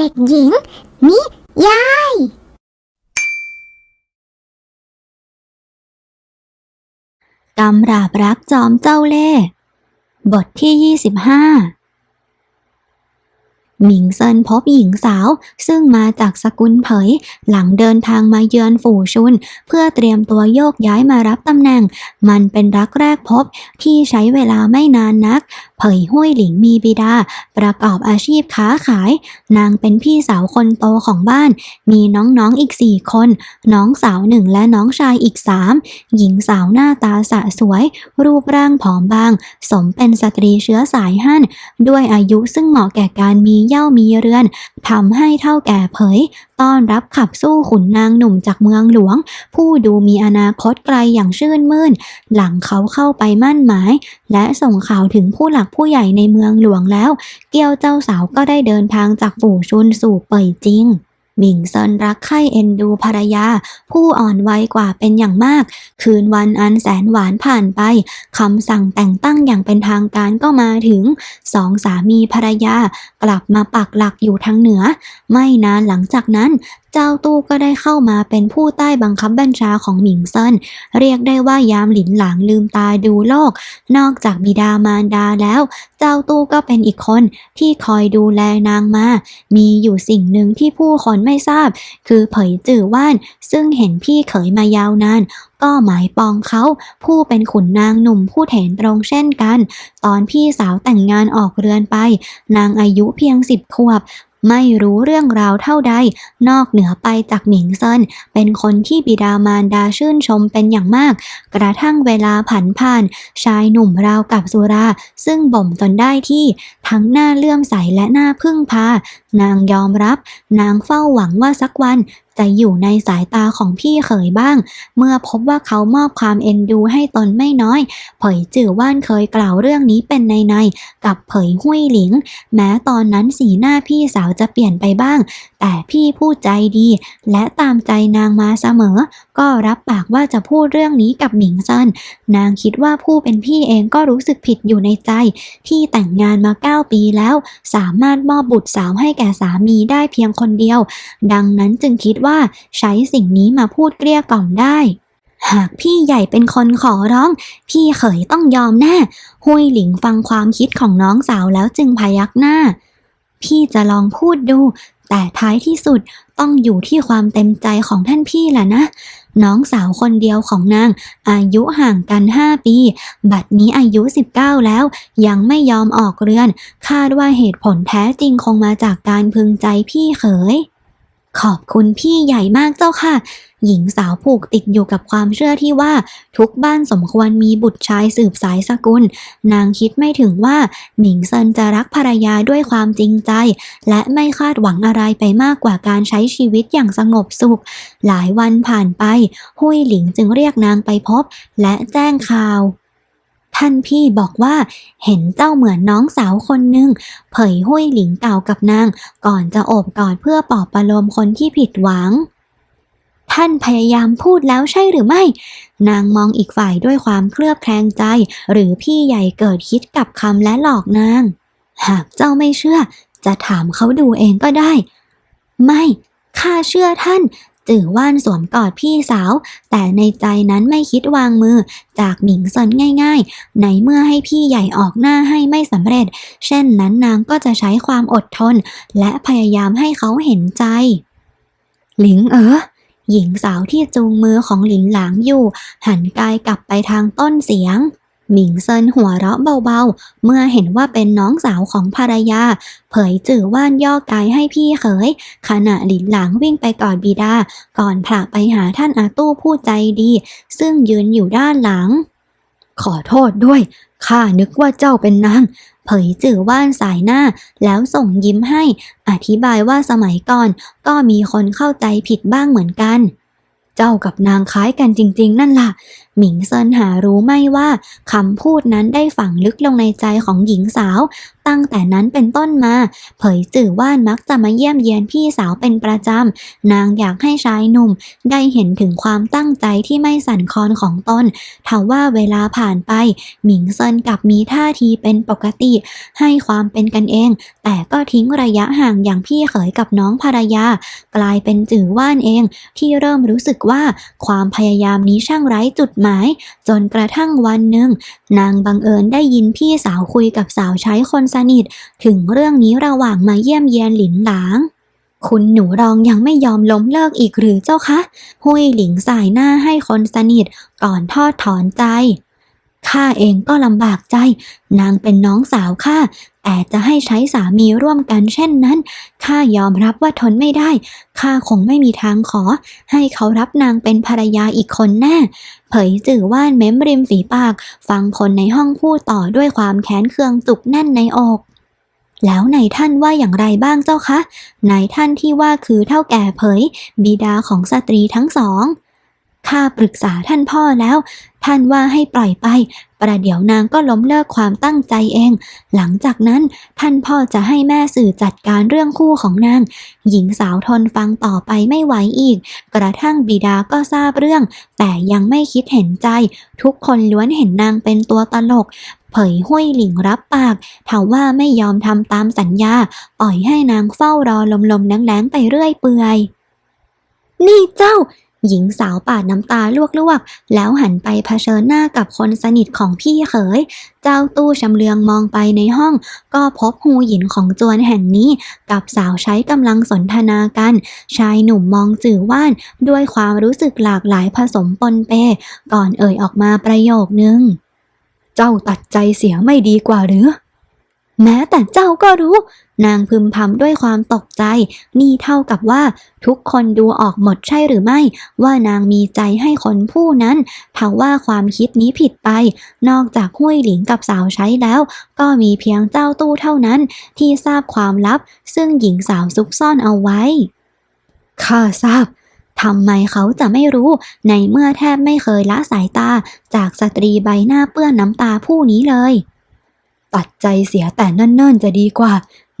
เด็กหญิง นิยาย ตำราบรักจอมเจ้าเล่ห์บทที่ 25 หมิงเซินพบหญิงสาว ซึ่งมาจากสกุลเผย หลังเดินทางมาเยือนฝูชุน เพื่อเตรียมตัวโยกย้ายมารับตำแหน่ง มันเป็นรักแรกพบที่ใช้เวลาไม่นานนัก เผยห้วยหลิงมีบิดา ประกอบอาชีพค้าขาย นางเป็นพี่สาวคนโตของบ้าน มีน้องๆอีกสี่คน น้องสาวหนึ่งและน้องชายอีกสามหญิงสาวหน้าตาสะสวย รูปร่างผอมบาง สมเป็นสตรีเชื้อสายฮั่นด้วยอายุซึ่งเหมาะแก่การมีเย่ามีเรือนทำให้เท่าแก่เผย ต้อนรับขับสู้ขุนนางหนุ่มจากเมืองหลวง ผู้ดูมีอนาคตไกลอย่างชื่นมื่น หลังเขาเข้าไปมั่นหมาย และส่งข่าวถึงผู้หลักผู้ใหญ่ในเมืองหลวงแล้ว เกียวเจ้าสาวก็ได้เดินทางจากฝูชุนสู่เป่ยจริง หมิงเซินรักใคร่เอ็นดูภรรยา ผู้อ่อนวัยกว่าเป็นอย่างมาก คืนวันอันแสนหวานผ่านไปคำสั่งแต่งตั้งอย่างเป็นทางการก็มาถึงสองสามีภรรยากลับมาปักหลักอยู่ทางเหนือ ไม่นานหลังจากนั้นเจ้าตู้ก็ได้เข้ามาเป็นผู้ใต้บังคับบัญชาของหมิงเซินเรียกได้ว่ายามหลินหลางลืมตาดูโลก นอกจากบิดามารดาแล้ว เจ้าตู้ก็เป็นอีกคนที่คอยดูแลนางมา มีอยู่สิ่งหนึ่งที่ผู้คนไม่ทราบ คือเผยจื่อว่าน ซึ่งเห็นพี่เขยมายาวนานก็หมายปองเขาผู้เป็นขุนนางหนุ่มผู้เถนตรงเช่นกัน ตอนพี่สาวแต่งงานออกเรือนไป นางอายุเพียงสิบขวบ ไม่รู้เรื่องราวเท่าใด นอกเหนือไปจากหมิงเซินเป็นคนที่บิดามารดาชื่นชมเป็นอย่างมาก กระทั่งเวลาผันผ่าน ชายหนุ่มราวกับสุรา ซึ่งบ่มจนได้ที่ทั้งหน้าเลื่อมใสและหน้าพึ่งพา นางยอมรับ นางเฝ้าหวังว่าสักวัน จะอยู่ในสายตาของพี่เขยบ้าง เมื่อพบว่าเขามอบความเอ็นดูให้ตนไม่น้อย เผยจื่อว่านเคยกล่าวเรื่องนี้เป็นในในๆกับเผยหุยหลิง แม้ตอนนั้นสีหน้าพี่สาวจะเปลี่ยนไปบ้างแต่พี่พูดใจดี และตามใจนางมาเสมอ ก็รับปากว่าจะพูดเรื่องนี้กับหมิงซันนางคิดว่าผู้เป็นพี่เองก็รู้สึกผิดอยู่ในใจ ที่แต่งงานมา 9 ปีแล้ว สามารถมอบบุตรสาวให้แก่สามีได้เพียงคนเดียว ดังนั้นจึงคิดว่าใช้สิ่งนี้มาพูดเกลี้ยกล่อมได้หากพี่ใหญ่เป็นคนขอร้อง พี่เขยต้องยอมแน่หุยหลิงฟังความคิดของน้องสาวแล้วจึงพยักหน้า พี่จะลองพูดดู แต่ท้ายที่สุดต้องอยู่ที่ความเต็มใจของท่านพี่แหละนะ น้องสาวคนเดียวของนาง อายุห่างกัน 5 ปี บัดนี้อายุ 19 แล้ว ยังไม่ยอมออกเรือน คาดว่าเหตุผลแท้จริงคงมาจากการพึงใจพี่เขย ขอบคุณพี่ใหญ่มากเจ้าค่ะ หญิงสาวผูกติดอยู่กับความเชื่อที่ว่าทุกบ้านสมควรมีบุตรชายสืบสายสกุล นางคิดไม่ถึงว่าหมิงเซินจะรักภรรยาด้วยความจริงใจ และไม่คาดหวังอะไรไปมากกว่าการใช้ชีวิตอย่างสงบสุข หลายวันผ่านไป หุยหลิงจึงเรียกนางไปพบ และแจ้งข่าวท่านพี่บอกว่าเห็นเจ้าเหมือนน้องสาวคนหนึ่งเผยหุยหลิงกล่ากับนาง ก่อนจะโอบกอดเพื่อปลอบประโลมคนที่ผิดหวัง ท่านพยายามพูดแล้วใช่หรือไม่ นางมองอีกฝ่ายด้วยความเคลือบแคลงใจ หรือพี่ใหญ่เกิดคิดกับคำและหลอกนาง หากเจ้าไม่เชื่อ จะถามเขาดูเองก็ได้ ไม่ข้าเชื่อท่านจื่อว่านสวมกอดพี่สาว แต่ในใจนั้นไม่คิดวางมือ จากหมิงเซินง่ายๆ ในเมื่อให้พี่ใหญ่ออกหน้าให้ไม่สำเร็จ เช่นนั้นนางก็จะใช้ความอดทน และพยายามให้เขาเห็นใจ หลิงเอ๋อ หญิงสาวที่จูงมือของหลินหลางอยู่ หันกายกลับไปทางต้นเสียง หมิงเซินหัวเราะเบาๆ เมื่อเห็นว่าเป็นน้องสาวของภรรยา เผยจื่อว่านย่อกายให้พี่เขย ขณะหลินหลางวิ่งไปกอดบิดา ก่อนผละไปหาท่านอาตู้ผู้ใจดี ซึ่งยืนอยู่ด้านหลัง ขอโทษด้วย ข้านึกว่าเจ้าเป็นนาง เผยจื่อว่านสายหน้า แล้วส่งยิ้มให้ อธิบายว่าสมัยก่อน ก็มีคนเข้าใจผิดบ้างเหมือนกัน เจ้ากับนางคล้ายกันจริง ๆ นั่นล่ะ หมิงเซินหารู้ไม่ว่าคำพูดนั้นได้ฝังลึกลงในใจของหญิงสาว ตั้งแต่นั้นเป็นต้นมา เผยจื่อว่านมักจะมาเยี่ยมเยียนพี่สาวเป็นประจำ นางอยากให้ชายหนุ่ม ได้เห็นถึงความตั้งใจที่ไม่สั่นคลอนของตนทว่าเวลาผ่านไป หมิงเซินกลับมีท่าทีเป็นปกติ ให้ความเป็นกันเอง แต่ก็ทิ้งระยะห่างอย่างพี่เขยกับน้องภรรยา กลายเป็นจื่อว่านเอง ที่เริ่มรู้สึกว่าความพยายามนี้ช่างไร้จุดหมายจนกระทั่งวันหนึ่ง นางบังเอิญได้ยินพี่สาวคุยกับสาวใช้คนสนิท ถึงเรื่องนี้ระหว่างมาเยี่ยมเยียนหลินหลางคุณหนูรองยังไม่ยอมล้มเลิกอีกหรือเจ้าคะ หุยหลิงสายหน้าให้คนสนิทก่อนทอดถอนใจ ข้าเองก็ลำบากใจ นางเป็นน้องสาวข้าแต่จะให้ใช้สามีร่วมกันเช่นนั้นข้ายอมรับว่าทนไม่ได้ข้าคงไม่มีทางขอ ให้เขารับนางเป็นภรรยาอีกคนแน่เผยจื่อว่านเม้มริมฝีปาก ฟังคนในห้องพูดต่อด้วยความแค้นเคืองจุกแน่นในอกแล้วนายท่านว่าอย่างไรบ้างเจ้าคะนายท่านที่ว่าคือเท่าแก่เผย บิดาของสตรีทั้งสอง ข้าปรึกษาท่านพ่อแล้ว ท่านว่าให้ปล่อยไป ประเดี๋ยวนางก็ล้มเลิกความตั้งใจเอง หลังจากนั้นท่านพ่อจะให้แม่สื่อจัดการเรื่องคู่ของนาง หญิงสาวทนฟังต่อไปไม่ไหวอีก กระทั่งบิดาก็ทราบเรื่อง แต่ยังไม่คิดเห็นใจ ทุกคนล้วนเห็นนางเป็นตัวตลก เผยห้วยหลิงรับปากถาว่าไม่ยอมทำตามสัญญา ปล่อยให้นางเฝ้ารอลมๆแรงๆไปเรื่อยเปื่อย นี่เจ้า หญิงสาวปาดน้ำตาลวกๆ แล้วหันไปเผชิญหน้ากับคนสนิทของพี่เขย เจ้าตู้ชำเลืองมองไปในห้อง ก็พบฮูหยินของจวนแห่งนี้ กับสาวใช้กำลังสนทนากัน ชายหนุ่มมองจื่อว่าน ด้วยความรู้สึกหลากหลายผสมปนเป ก่อนเอ่ยออกมาประโยคนึง เจ้าตัดใจเสียไม่ดีกว่าหรือ แม้แต่เจ้าก็รู้ นางพึมพำด้วยความตกใจ นี่เท่ากับว่า ทุกคนดูออกหมดใช่หรือไม่ ว่านางมีใจให้คนผู้นั้นทว่าความคิดนี้ผิดไป นอกจากห้วยหลิงกับสาวใช้แล้ว ก็มีเพียงเจ้าตู้เท่านั้น ที่ทราบความลับ ซึ่งหญิงสาวซุกซ่อนเอาไว้ ข้าทราบทำไมเขาจะไม่รู้ในเมื่อแทบไม่เคยละสายตา จากสตรีใบหน้าเปื้อนน้ำตาผู้นี้เลย ตัดใจเสียแต่เนิ่นๆจะดีกว่า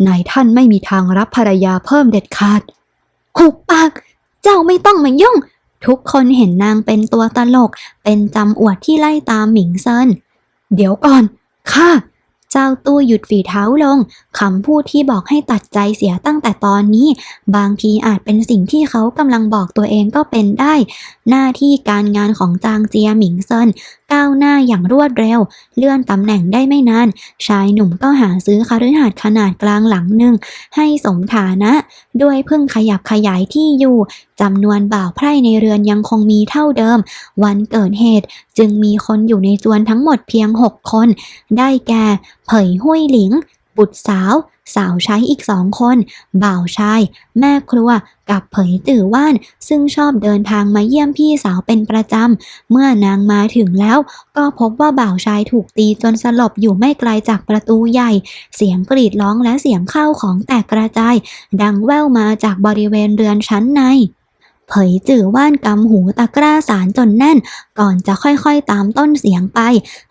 นายท่านไม่มีทางรับภรรยาเพิ่มเด็ดขาดหุบปาก เจ้าไม่ต้องมายุ่ง ทุกคนเห็นนางเป็นตัวตลก เป็นจำอวดที่ไล่ตามหมิงเซิน เดี๋ยวก่อน ข้า เจ้าตู้หยุดฝีเท้าลง คำพูดที่บอกให้ตัดใจเสียตั้งแต่ตอนนี้ บางทีอาจเป็นสิ่งที่เขากำลังบอกตัวเองก็เป็นได้ หน้าที่การงานของจางเจียหมิงเซิน ก้าวหน้าอย่างรวดเร็ว เลื่อนตำแหน่งได้ไม่นาน ชายหนุ่มก็หาซื้อคฤหาสน์ขนาดกลางหลังหนึ่ง ให้สมฐานะ ด้วยเพิ่งขยับขยายที่อยู่จำนวนบ่าวไพร่ในเรือนยังคงมีเท่าเดิม วันเกิดเหตุจึงมีคนอยู่ในจวนทั้งหมดเพียงหกคน ได้แก่เผยห้วยหลิง บุตรสาว สาวใช้อีกสองคน บ่าวชาย แม่ครัว กับเผยตื่อว่าน ซึ่งชอบเดินทางมาเยี่ยมพี่สาวเป็นประจำ เมื่อนางมาถึงแล้ว ก็พบว่าบ่าวชายถูกตีจนสลบอยู่ไม่ไกลจากประตูใหญ่ เสียงกรีดร้องและเสียงข้าวของแตกกระจาย ดังแว่วมาจากบริเวณเรือนชั้นใน เผยจื่อว่านกำหูตะกร้าสารจนแน่น ก่อนจะค่อยๆตามต้นเสียงไป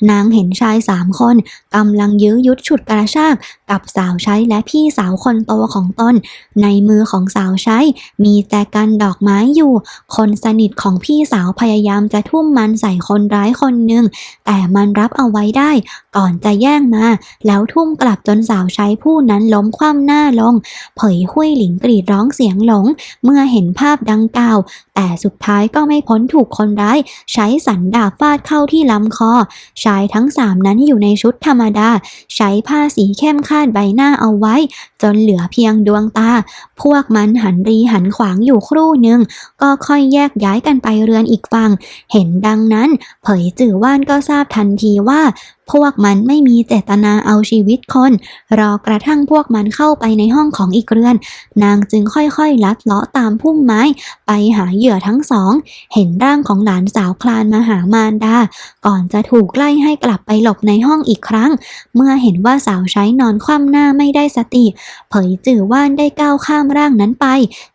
นางเห็นชายสามคนกำลังยื้อยุดฉุดกระชาก กับสาวใช้และพี่สาวคนโตของตน ในมือของสาวใช้ มีแจกันดอกไม้อยู่ คนสนิทของพี่สาวพยายามจะทุ่มมันใส่คนร้ายคนหนึ่ง แต่มันรับเอาไว้ได้ ก่อนจะแย่งมา แล้วทุ่มกลับจนสาวใช้ผู้นั้นล้มคว่ำหน้าลง เผยห้วยหลิงกรีดร้องเสียงหลง เมื่อเห็นภาพดังกล่าวแต่สุดท้ายก็ไม่พ้นถูกคนร้าย ใช้สันดาบฟาดเข้าที่ลำคอ ชายทั้งสามนั้นอยู่ในชุดธรรมดา ใช้ผ้าสีเข้มคาดใบหน้าเอาไว้จนเหลือเพียงดวงตา พวกมันหันรีหันขวางอยู่ครู่หนึ่ง ก็ค่อยแยกย้ายกันไปเรือนอีกฝั่ง เห็นดังนั้น เผยจื่อว่านก็ทราบทันทีว่า พวกมันไม่มีเจตนาเอาชีวิตคน รอกระทั่งพวกมันเข้าไปในห้องของอีกเรือน นางจึงค่อยๆ ลัดเลาะตามพุ่มไม้ ไปหาเหยื่อทั้งสอง เห็นร่างของหลานสาวคลานมาหามารดา ก่อนจะถูกไล่ให้กลับไปหลบในห้องอีกครั้ง เมื่อเห็นว่าสาวใช้นอนคว่ำหน้าไม่ได้สติเผยจื่อว่านได้ก้าวข้ามร่างนั้นไป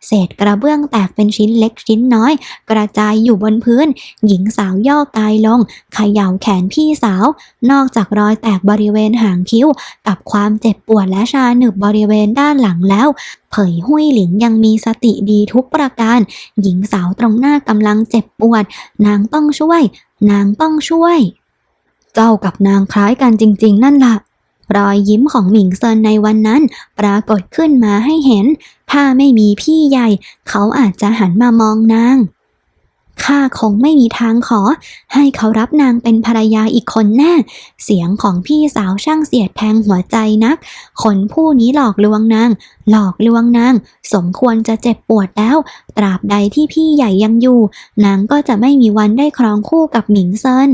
เศษกระเบื้องแตกเป็นชิ้นเล็กชิ้นน้อย กระจายอยู่บนพื้น หญิงสาวย่อกายลงเขย่าแขนพี่สาว นอกจากรอยแตกบริเวณหางคิ้ว กับความเจ็บปวดและชาหนึบบริเวณด้านหลังแล้วเผยหุยหลิงยังมีสติดีทุกประการ หญิงสาวตรงหน้ากำลังเจ็บปวด นางต้องช่วย นางต้องช่วย เจ้ากับนางคล้ายกันจริง ๆ นั่นล่ะ รอยยิ้มของหมิงเซินในวันนั้น ปรากฏขึ้นมาให้เห็น ถ้าไม่มีพี่ใหญ่ เขาอาจจะหันมามองนาง ข้าคงไม่มีทางขอ ให้เขารับนางเป็นภรรยาอีกคนแน่ เสียงของพี่สาวช่างเสียดแทงหัวใจนัก คนผู้นี้หลอกลวงนาง หลอกลวงนาง สมควรจะเจ็บปวดแล้ว ตราบใดที่พี่ใหญ่ยังอยู่ นางก็จะไม่มีวันได้ครองคู่กับหมิงเซิน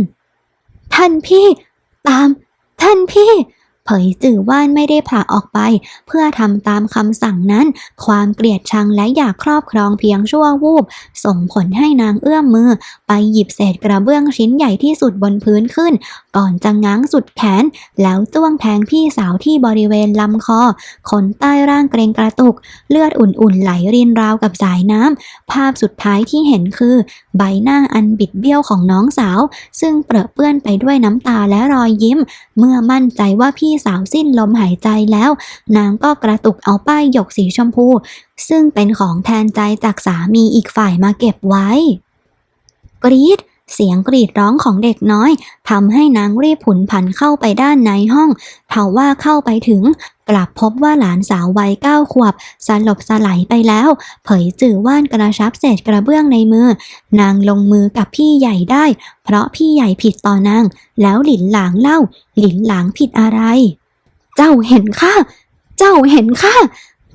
ท่านพี่ ตาม ท่านพี่ เผยจื่อว่านไม่ได้ผละออกไป เพื่อทำตามคำสั่งนั้น ความเกลียดชังและอยากครอบครองเพียงชั่ววูบ ส่งผลให้นางเอื้อมมือ ไปหยิบเศษกระเบื้องชิ้นใหญ่ที่สุดบนพื้นขึ้นก่อนจะง้างสุดแขน แล้วจ้วงแทงพี่สาวที่บริเวณลำคอขนใต้ร่างเกรงกระตุก เลือดอุ่นๆไหลรินราวกับสายน้ำ ภาพสุดท้ายที่เห็นคือ ใบหน้าอันบิดเบี้ยวของน้องสาว ซึ่งเปรอะเปื้อนไปด้วยน้ำตาและรอยยิ้ม เมื่อมั่นใจว่าพี่สาวสิ้นลมหายใจแล้ว นางก็กระตุกเอาป้ายหยกสีชมพู ซึ่งเป็นของแทนใจจากสามีอีกฝ่ายมาเก็บไว้ กรีด เสียงกรีดร้องของเด็กน้อยทำให้นางรีบผุนผันเข้าไปด้านในห้องเทว่าเข้าไปถึง กลับพบว่าหลานสาววัยเก้าขวบสลบสลายไปแล้ว เผยจื่อว่านกระชับเศษกระเบื้องในมือ นางลงมือกับพี่ใหญ่ได้ เพราะพี่ใหญ่ผิดต่อนาง แล้วหลินหลางเล่า หลินหลางผิดอะไร เจ้าเห็นข้าเจ้าเห็นข้า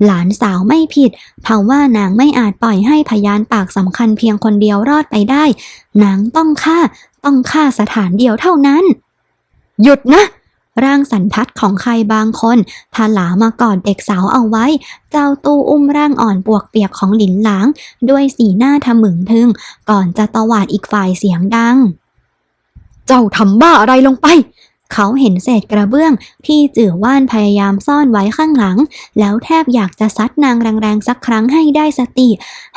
หลานสาวไม่ผิดเทว่านางไม่อาจปล่อยให้พยานปากสำคัญเพียงคนเดียวรอดไปได้ นางต้องฆ่า ต้องฆ่าสถานเดียวเท่านั้น หยุดนะ ร่างสันทัดของใครบางคนทาหลามากอดเด็กสาวเอาไว้ เจ้าตู้อุ้มร่างอ่อนปวกเปียกของหลินหลาง ด้วยสีหน้าทะมึงทึง ก่อนจะตวาดอีกฝ่ายเสียงดัง เจ้าทำบ้าอะไรลงไป เขาเห็นเศษกระเบื้องที่จื่อว่านพยายามซ่อนไว้ข้างหลัง แล้วแทบอยากจะซัดนางแรงๆสักครั้งให้ได้สติ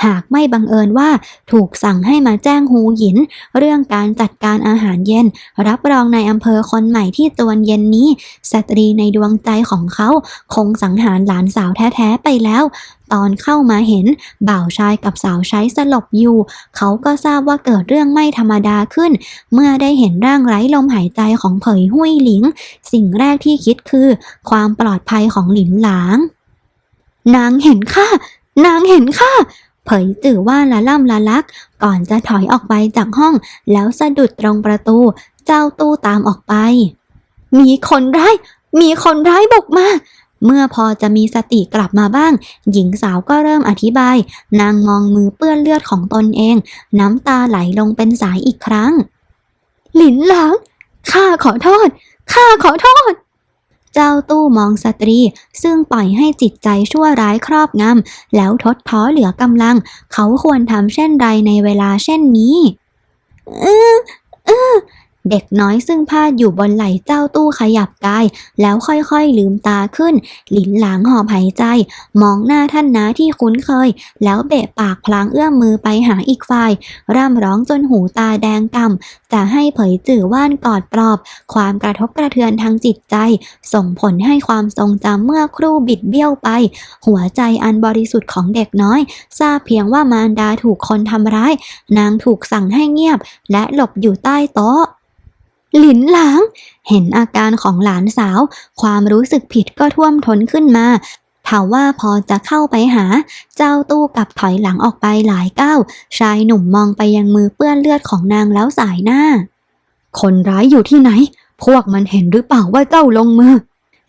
หากไม่บังเอิญว่าถูกสั่งให้มาแจ้งฮูหยิน เรื่องการจัดการอาหารเย็น รับรองในอำเภอคนใหม่ที่ตวนเย็นนี้ สตรีในดวงใจของเขาคงสังหารหลานสาวแท้ๆไปแล้ว ตอนเข้ามาเห็น บ่าวชายกับสาวใช้สลบอยู่ เขาก็ทราบว่าเกิดเรื่องไม่ธรรมดาขึ้น เมื่อได้เห็นร่างไร้ลมหายใจของเผยหุยหลิง สิ่งแรกที่คิดคือ ความปลอดภัยของหลินหลาง นางเห็นข้านางเห็นข้าเผยจื่อว่าละล่ำละลัก ก่อนจะถอยออกไปจากห้อง แล้วสะดุดตรงประตู เจ้าตู้ตามออกไป มีคนร้าย มีคนร้ายบุกมา เมื่อพอจะมีสติกลับมาบ้าง หญิงสาวก็เริ่มอธิบาย นางมองมือเปื้อนเลือดของตนเอง น้ำตาไหลลงเป็นสายอีกครั้ง หลินหลางข้าขอโทษข้าขอโทษ เจ้าตู้มองสตรี ซึ่งปล่อยให้จิตใจชั่วร้ายครอบงำแล้วทดท้อเหลือกำลัง เขาควรทำเช่นไรในเวลาเช่นนี้ เออเออ เด็กน้อยซึ่งพาดอยู่บนไหล่เจ้าตู้ขยับกาย แล้วค่อยๆลืมตาขึ้น หลินหลางหอบหายใจ มองหน้าท่านนาที่คุ้นเคย แล้วเบะปากพลางเอื้อมมือไปหาอีกฝ่าย ร่ำร้องจนหูตาแดงกำจะให้เผยจื่อว่านกอดปลอบ ความกระทบกระเทือนทางจิตใจ ส่งผลให้ความทรงจำเมื่อครู่บิดเบี้ยวไป หัวใจอันบริสุทธิ์ของเด็กน้อย ทราบเพียงว่ามารดาถูกคนทำร้าย นางถูกสั่งให้เงียบ และหลบอยู่ใต้โต๊ะ หลินหลาง เห็นอาการของหลานสาว ความรู้สึกผิดก็ท่วมท้นขึ้นมาถาว่าพอจะเข้าไปหา เจ้าตู้กับถอยหลังออกไปหลายก้าวชายหนุ่มมองไปยังมือเปื้อนเลือดของนางแล้วสายหน้า คนร้ายอยู่ที่ไหน พวกมันเห็นหรือเปล่าว่าเจ้าลงมือ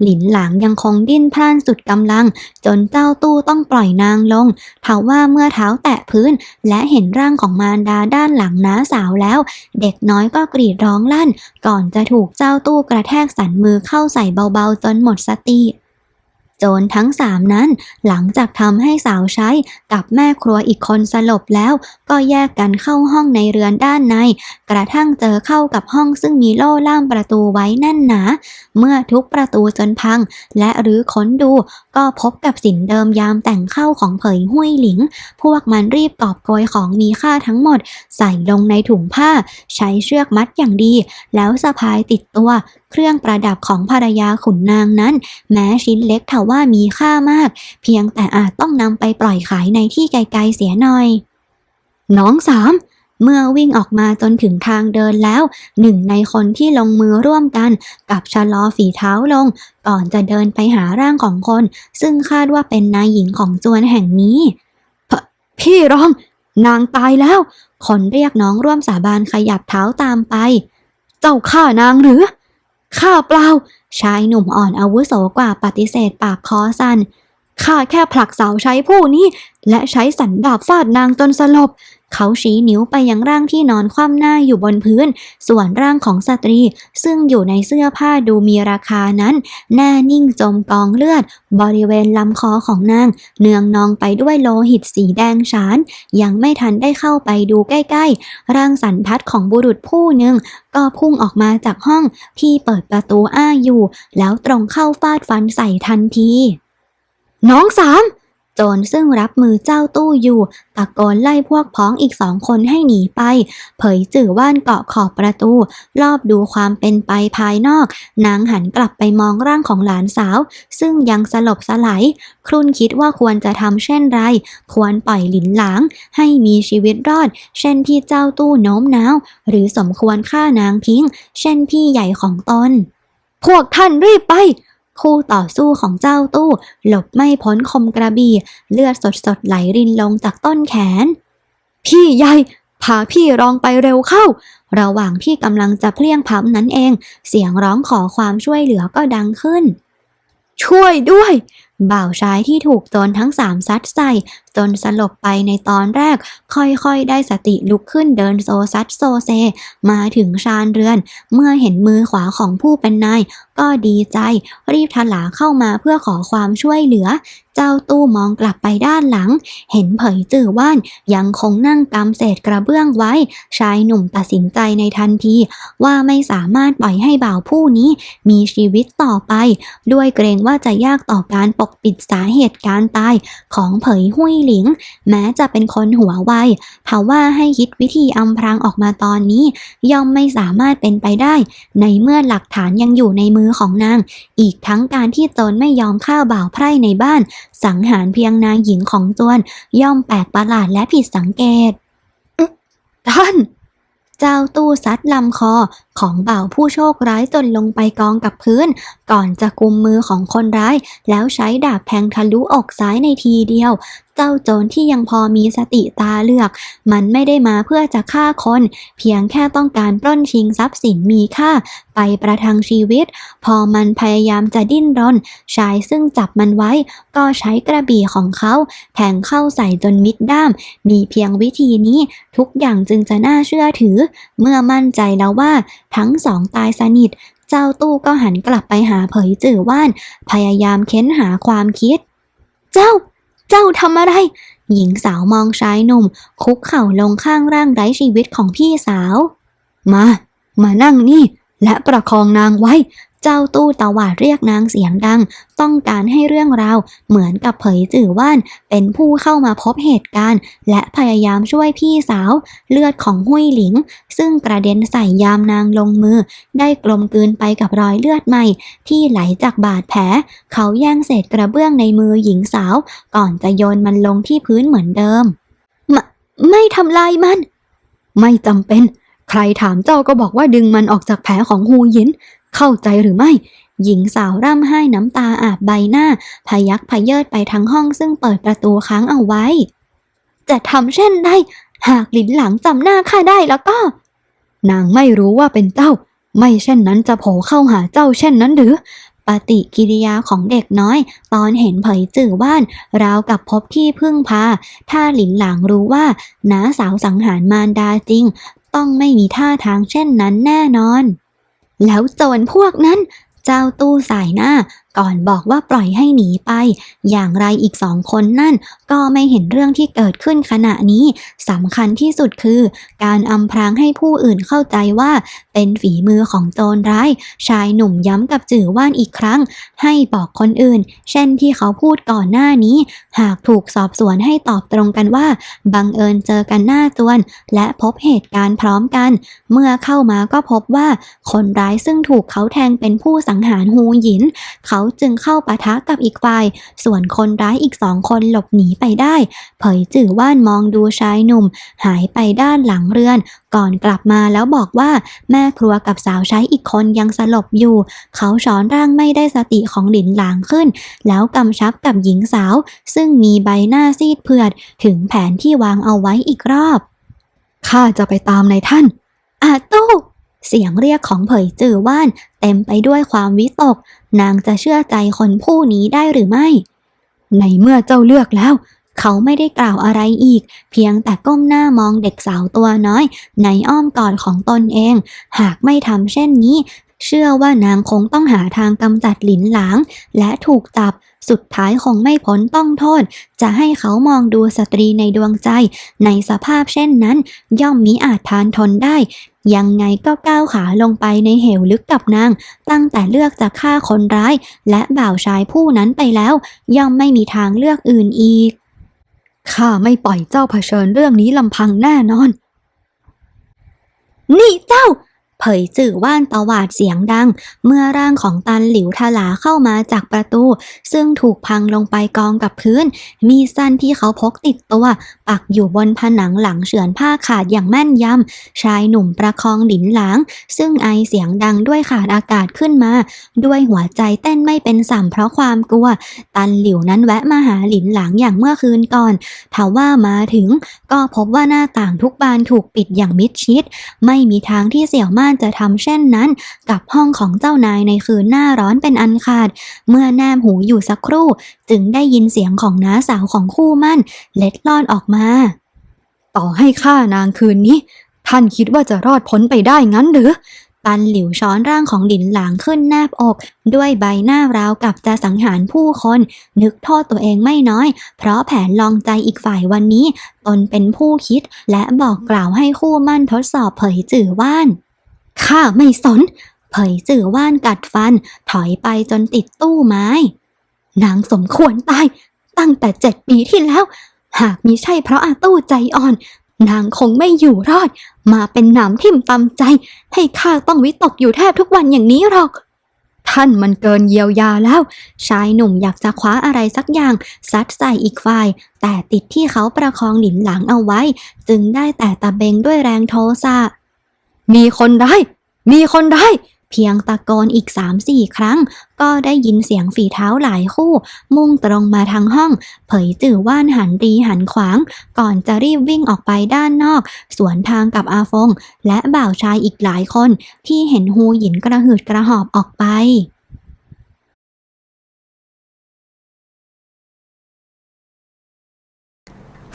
หลินหลางยังคงดิ้นพล่านสุดกำลัง จนเจ้าตู้ต้องปล่อยนางลงเทว่าเมื่อเท้าแตะพื้น และเห็นร่างของมารดาด้านหลังน้าสาวแล้ว เด็กน้อยก็กรีดร้องลั่น ก่อนจะถูกเจ้าตู้กระแทกสันมือเข้าใส่เบาๆจนหมดสติ โจรทั้งสามนั้น หลังจากทำให้สาวใช้กับแม่ครัวอีกคนสลบแล้ว ก็แยกกันเข้าห้องในเรือนด้านใน กระทั่งเจอเข้ากับห้องซึ่งมีโล่ล่ามประตูไว้แน่นหนา เมื่อทุกประตูจนพัง และรื้อค้นดู ก็พบกับสินเดิมยามแต่งเข้าของเผยห้วยหลิง พวกมันรีบกอบโกยของมีค่าทั้งหมด ใส่ลงในถุงผ้า ใช้เชือกมัดอย่างดี แล้วสะพายติดตัว เครื่องประดับของภรรยาขุนนางนั้น แม้ชิ้นเล็กทว่ามีค่ามาก เพียงแต่อาจต้องนำไปปล่อยขายในที่ไกลๆเสียหน่อย น้องสามเมื่อวิ่งออกมาจนถึงทางเดินแล้ว หนึ่งในคนที่ลงมือร่วมกันกับชะลอฝีเท้าลง ก่อนจะเดินไปหาร่างของคน ซึ่งคาดว่าเป็นนายหญิงของจวนแห่งนี้พพี่รอง นางตายแล้ว คนเรียกน้องร่วมสาบานขยับเท้าตามไป เจ้าฆ่านางหรือข้าเปล่า ชายหนุ่มอ่อนอาวุโสกว่าปฏิเสธปากคอสันข้าแค่ผลักเสาใช้ผู้นี้ และใช้สันดาบฟาดนางจนสลบ เขาชี้นิ้วไปยังร่างที่นอนคว่ำหน้าอยู่บนพื้น ส่วนร่างของสตรี ซึ่งอยู่ในเสื้อผ้าดูมีราคานั้นแน่นิ่งจมกองเลือด บริเวณลำคอของนาง เนืองนองไปด้วยโลหิตสีแดงฉาน ยังไม่ทันได้เข้าไปดูใกล้ๆ ร่างสันทัดของบุรุษผู้หนึ่ง ก็พุ่งออกมาจากห้องที่เปิดประตูอ้าอยู่ แล้วตรงเข้าฟาดฟันใส่ทันที น้องสาม จรซึ่งรับมือเจ้าตู้อยู่ตะโกนไล่พวกพ้องอีกสองคนให้หนีไป เผยจื่อว่านเกาะขอบประตู รอบดูความเป็นไปภายนอก นางหันกลับไปมองร่างของหลานสาว ซึ่งยังสลบสลายครุ่นคิดว่าควรจะทำเช่นไร ควรปล่อยหลินหลาง ให้มีชีวิตรอด เช่นที่เจ้าตู้โน้มน้าว หรือสมควรฆ่านางทิ้งเช่นพี่ใหญ่ของตน พวกท่านรีบไป คู่ต่อสู้ของเจ้าตู้ หลบไม่พ้นคมกระบี่ เลือดสดๆไหลรินลงจากต้นแขน พี่ใหญ่พาพี่รองไปเร็วเข้า ระหว่างที่กำลังจะเพลียงพล้ำนั้นเอง เสียงร้องขอความช่วยเหลือก็ดังขึ้น ช่วยด้วย บ่าวชายที่ถูกโจรทั้งสามซัดใส่จนสลบไปในตอนแรก ค่อยๆ ได้สติลุกขึ้นเดินโซซัดโซเซ มาถึงชานเรือน เมื่อเห็นมือขวาของผู้เป็นนาย ก็ดีใจ รีบทลาเข้ามาเพื่อขอความช่วยเหลือ เจ้าตู้มองกลับไปด้านหลัง เห็นเผยจื่อว่าน ยังคงนั่งกำเศษกระเบื้องไว้ ชายหนุ่มตัดสินใจในทันที ว่าไม่สามารถปล่อยให้บ่าวผู้นี้ มีชีวิตต่อไป ด้วยเกรงว่าจะยากต่อการปกปิดสาเหตุการตายของเผยหุยหลิง แม้จะเป็นคนหัวไวทว่าให้คิดวิธีอำพรางออกมาตอนนี้ ย่อมไม่สามารถเป็นไปได้ ในเมื่อหลักฐานยังอยู่ในมือของนาง อีกทั้งการที่โจรไม่ยอมฆ่าบ่าวไพร่ในบ้าน สังหารเพียงนางหญิงของจวนย่อมแปลกประหลาดและผิดสังเกตอึ๊ะท่านเจ้าตู้ซัดลำคอของบ่าวผู้โชคร้ายจนลงไปกองกับพื้น ก่อนจะกุมมือของคนร้าย แล้วใช้ดาบแทงทะลุอกซ้ายในทีเดียว เจ้าโจรที่ยังพอมีสติตาเลือก มันไม่ได้มาเพื่อจะฆ่าคน เพียงแค่ต้องการปล้นชิงทรัพย์สินมีค่า ไปประทังชีวิต พอมันพยายามจะดิ้นรน ชายซึ่งจับมันไว้ ก็ใช้กระบี่ของเขาแทงเข้าใส่จนมิดด้าม มีเพียงวิธีนี้ ทุกอย่างจึงจะน่าเชื่อถือ เมื่อมั่นใจแล้วว่า ทั้งสองตายสนิท เจ้าตู้ก็หันกลับไปหาเผยจื่อว่าน พยายามเค้นหาความคิด เจ้า เจ้าทำอะไร หญิงสาวมองชายหนุ่ม คุกเข่าลงข้างร่างไร้ชีวิตของพี่สาว มา มานั่งนี่ และประคองนางไว้ เจ้าตู้ตวาดเรียกนางเสียงดัง ต้องการให้เรื่องราวเหมือนกับเผยจื่อว่าน เป็นผู้เข้ามาพบเหตุการณ์ และพยายามช่วยพี่สาว เลือดของหุยหลิง ซึ่งกระเด็นใส่ยามนางลงมือ ได้กลมกลืนไปกับรอยเลือดใหม่ ที่ไหลจากบาดแผล เขาแย่งเศษกระเบื้องในมือหญิงสาว ก่อนจะโยนมันลงที่พื้นเหมือนเดิมไม่ไม่ทำลายมัน ไม่จำเป็น ใครถามเจ้าก็บอกว่าดึงมันออกจากแผลของฮูหยิน เข้าใจหรือไม่ หญิงสาวร่ำไห้น้ำตาอาบใบหน้า พยักพยเยิดไปทั้งห้องซึ่งเปิดประตูค้างเอาไว้ จะทำเช่นใดหากหลินหลังจำหน้าข้าได้แล้วก็ นางไม่รู้ว่าเป็นเจ้า ไม่เช่นนั้นจะโผล่เข้าหาเจ้าเช่นนั้นหรือปฏิกิริยาของเด็กน้อย ตอนเห็นเผยจื่อว่านราวกับพบที่พึ่งพา ถ้าหลินหลางรู้ว่าน้าสาวสังหารมารดาจริง ต้องไม่มีท่าทางเช่นนั้นแน่นอน แล้วโจรพวกนั้น เจ้าตู้สายหน้า ก่อนบอกว่าปล่อยให้หนีไป อย่างไรอีกสองคนนั่น ก็ไม่เห็นเรื่องที่เกิดขึ้นขณะนี้สำคัญที่สุดคือ การอำพรางให้ผู้อื่นเข้าใจว่าเป็นฝีมือของโจรร้าย ชายหนุ่มย้ำกับจื่อว่านอีกครั้ง ให้บอกคนอื่น เช่นที่เขาพูดก่อนหน้านี้ หากถูกสอบสวนให้ตอบตรงกันว่า บังเอิญเจอกันหน้าจวน และพบเหตุการณ์พร้อมกัน เมื่อเข้ามาก็พบว่า คนร้ายซึ่งถูกเขาแทงเป็นผู้สังหารฮูหยิน เขาจึงเข้าปะทะกับอีกฝ่าย ส่วนคนร้ายอีกสองคนหลบหนีไปได้ เผยจื่อว่านมองดูชายหนุ่ม หายไปด้านหลังเรือน ก่อนกลับมาแล้วบอกว่า แม่ครัวกับสาวใช้อีกคนยังสลบอยู่ เขาช้อนร่างไม่ได้สติของหลินหลางขึ้น แล้วกำชับกับหญิงสาว ซึ่งมีใบหน้าซีดเผือด ถึงแผนที่วางเอาไว้อีกรอบข้าจะไปตามนายท่านอาตู้ เสียงเรียกของเผยจือว่าน เต็มไปด้วยความวิตก นางจะเชื่อใจคนผู้นี้ได้หรือไม่ ในเมื่อเจ้าเลือกแล้ว เขาไม่ได้กล่าวอะไรอีก เพียงแต่ก้มหน้ามองเด็กสาวตัวน้อย ในอ้อมกอดของตนเอง หากไม่ทำเช่นนี้ เชื่อว่านางคงต้องหาทางกำจัดหลินหลาง และถูกจับ สุดท้ายคงไม่พ้นต้องโทษ จะให้เขามองดูสตรีในดวงใจ ในสภาพเช่นนั้น ย่อมมิอาจทานทนได้ ยังไงก็ก้าวขาลงไปในเหวลึกกับนาง ตั้งแต่เลือกจะฆ่าคนร้าย และบ่าวชายผู้นั้นไปแล้ว ย่อมไม่มีทางเลือกอื่นอีกข้าไม่ปล่อยเจ้าเผชิญเรื่องนี้ลำพังแน่นอน นี่เจ้า เผยจื่อว่านตวาดเสียงดัง เมื่อร่างของตันหลิวทลาเข้ามาจากประตู ซึ่งถูกพังลงไปกองกับพื้น มีสั้นที่เขาพกติดตัว ปักอยู่บนผนังหลังเฉือนผ้าขาดอย่างแม่นยำชายหนุ่มประคองหลินหลางซึ่งไอเสียงดังด้วยขาดอากาศขึ้นมา ด้วยหัวใจเต้นไม่เป็นสัมเพราะความกลัว ตันหลิวนั้นแวะมาหาหลินหลางอย่างเมื่อคืนก่อนทว่ามาถึงก็พบว่าหน้าต่างทุกบานถูกปิดอย่างมิดชิด ไม่มีทางที่เสี่ยวมานจะทำเช่นนั้น กับห้องของเจ้านายในคืนหน้าร้อนเป็นอันขาด เมื่อแนมหูอยู่สักครู่ จึงได้ยินเสียงของน้าสาวของคู่มั่น เล็ดลอดออกมา ต่อให้ฆ่านางคืนนี้ ท่านคิดว่าจะรอดพ้นไปได้งั้นหรือตันหลิวช้อนร่างของหลินหลางขึ้นแนบอก ด้วยใบหน้าราวกับจะสังหารผู้คน นึกโทษตัวเองไม่น้อย เพราะแผนลองใจอีกฝ่ายวันนี้ ตนเป็นผู้คิดและบอกกล่าวให้คู่มั่นทดสอบเผยจื่อว่าน ข้าไม่สน เผยจื่อว่านกัดฟัน ถอยไปจนติดตู้ไม้ นางสมควรตาย ตั้งแต่เจ็ดปีที่แล้ว หากมิใช่เพราะอาตู้ใจอ่อน นางคงไม่อยู่รอด มาเป็นหนามทิ่มตำใจ ให้ข้าต้องวิตกอยู่แทบทุกวันอย่างนี้หรอกท่านมันเกินเยียวยาแล้ว ชายหนุ่มอยากจะคว้าอะไรสักอย่าง ซัดใส่อีกฝ่าย แต่ติดที่เขาประคองหลินหลังเอาไว้ จึงได้แต่ตะเบงด้วยแรงโทสะมีคนได้ มีคนได้ เพียงตะโกนอีกสามสี่ครั้ง ก็ได้ยินเสียงฝีเท้าหลายคู่ มุ่งตรงมาทางห้อง เผยจื่อว่านหันรีหันขวาง ก่อนจะรีบวิ่งออกไปด้านนอก สวนทางกับอาฟง และบ่าวชายอีกหลายคน ที่เห็นฮูหยินกระหืดกระหอบออกไป